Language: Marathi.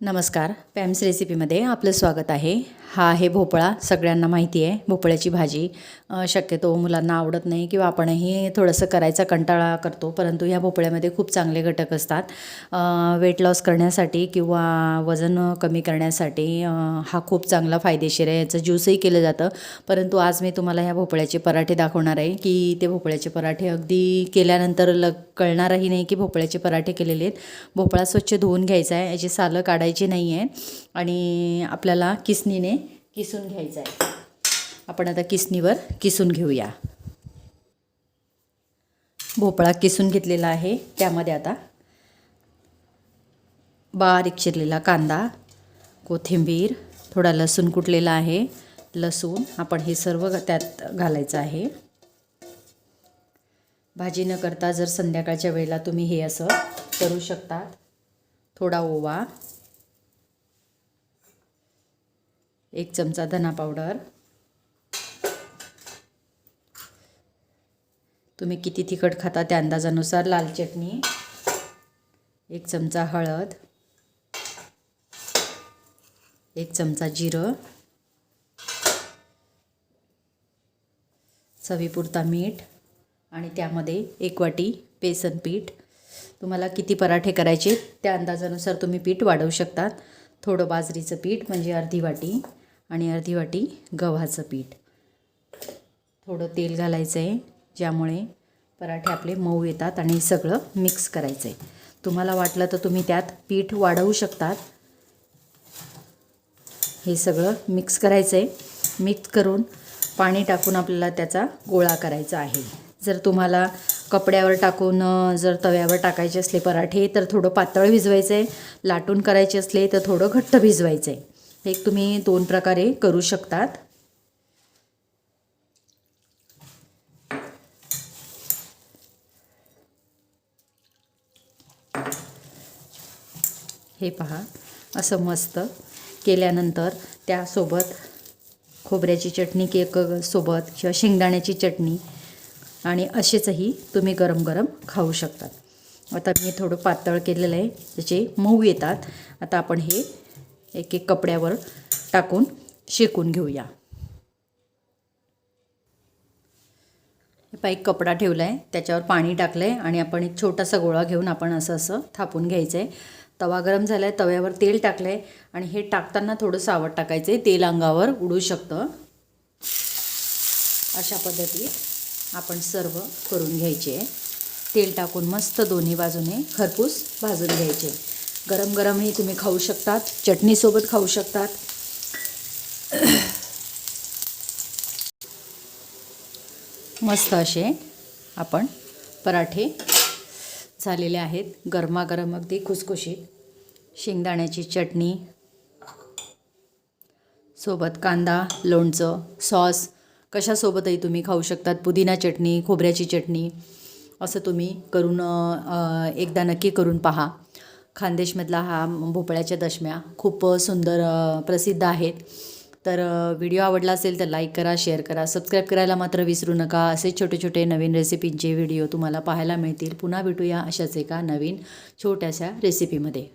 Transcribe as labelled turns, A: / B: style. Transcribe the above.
A: नमस्कार. पॅम्स रेसिपीमध्ये आपलं स्वागत आहे. हा आहे भोपळा. सगळ्यांना माहिती आहे भोपळ्याची भाजी. शक्यतो मुलांना आवडत नाही किंवा आपणही थोडंसं करायचा कंटाळा करतो परंतु ह्या भोपळ्यामध्ये खूप चांगले घटक असतात. वेट लॉस करण्यासाठी किंवा वजन कमी करण्यासाठी हा खूप चांगला फायदेशीर आहे. याचं ज्यूसही केलं जातं. परंतु आज मी तुम्हाला ह्या भोपळ्याचे पराठे दाखवणार आहे की ते भोपळ्याचे पराठे अगदी केल्यानंतर ल कळणारही नाही की भोपळ्याचे पराठे केलेले आहेत. भोपळा स्वच्छ धुवून घ्यायचा आहे. याची सालं काढायची नाही आहे आणि आपल्याला किसनीने किसून घ्यायचं आहे आपण आता किसनीवर किसून घेऊया. भोपळा किसून घेतलेला आहे. त्यामध्ये आता बारीक चिरलेला कांदा कोथिंबीर थोडा लसूण कुटलेला आहे. लसूण आपण हे सर्व त्यात घालायचं आहे. भाजी न करता जर संध्याकाळच्या वेळेला तुम्ही हे असं करू शकतात. थोडा ओवा एक चमचा धना पावडर. तुम्ही किती तिखट खाता त्या अंदाजानुसार लाल चटणी एक चमचा हळद एक चमचा जिरं चवीपुरता मीठ आणि त्यामध्ये एक वाटी बेसन पीठ. तुम्हाला किती पराठे करायचे त्या अंदाजानुसार तुम्ही पीठ वाढवू शकतात. थोडं बाजरीचं पीठ म्हणजे अर्धी वाटी. आणि अर्धी वाटी गव्हाचं पीठ. थोडं तेल घालायचं आहे ज्यामुळे पराठे आपले मऊ येतात आणि सगळं मिक्स करायचं आहे तुम्हाला वाटलं तर तुम्ही त्यात पीठ वाढवू शकतात. हे सगळं मिक्स करायचं आहे मिक्स करून पाणी टाकून आपल्याला त्याचा गोळा करायचा आहे. जर तुम्हाला कपड्यावर टाकून जर तव्यावर टाकायचे असले पराठे तर थोडं पातळ भिजवायचं आहे लाटून करायचे असले तर थोडं घट्ट भिजवायचं आहे हे तुम्ही दोन प्रकारे करू शकतात. हे पहा असं मस्त केल्यानंतर त्यासोबत खोबऱ्याची चटणी केक सोबत किंवा शेंगदाण्याची चटणी आणि असेचही तुम्ही गरम गरम खाऊ शकतात. आता मी थोडं पातळ केलेलं आहे त्याचे मऊ येतात. आता आपण हे एक एक कपड्यावर टाकून शेकून घेऊया. हे एक कपडा ठेवला आहे त्याच्यावर पाणी टाकलं आहे आणि आपण एक छोटासा गोळा घेऊन आपण असं असं थापून घ्यायचं आहे तवा गरम झाला आहे तव्यावर तेल टाकलं आहे आणि हे टाकताना थोडं सावट टाकायचं आहे तेल अंगावर उडू शकतं. अशा पद्धतीत आपण सर्व करून घ्यायचे. आहे तेल टाकून मस्त दोन्ही बाजूने खरपूस भाजून घ्यायचे. गरम गरमही तुम्ही खाऊ शकतात चटणीसोबत खाऊ शकतात. मस्त असे आपण पराठे झालेले आहेत. गरमागरम अगदी खुसखुशीत. शेंगदाण्याची चटणी सोबत कांदा लोणचं सॉस कशासोबतही तुम्ही खाऊ शकतात. पुदिना चटणी खोबऱ्याची चटणी असं तुम्ही करून एकदा नक्की करून पहा. खानदेशमधला हा भोपळ्याच्या दशम्या खूप सुंदर प्रसिद्ध आहेत. तर व्हिडिओ आवडला असेल तर लाईक करा शेअर करा सबस्क्राईब करायला मात्र विसरू नका. असे छोटे छोटे नवीन रेसिपींचे व्हिडिओ तुम्हाला पाहायला मिळतील. पुन्हा भेटूया अशाच एका नवीन छोट्याशा रेसिपीमध्ये.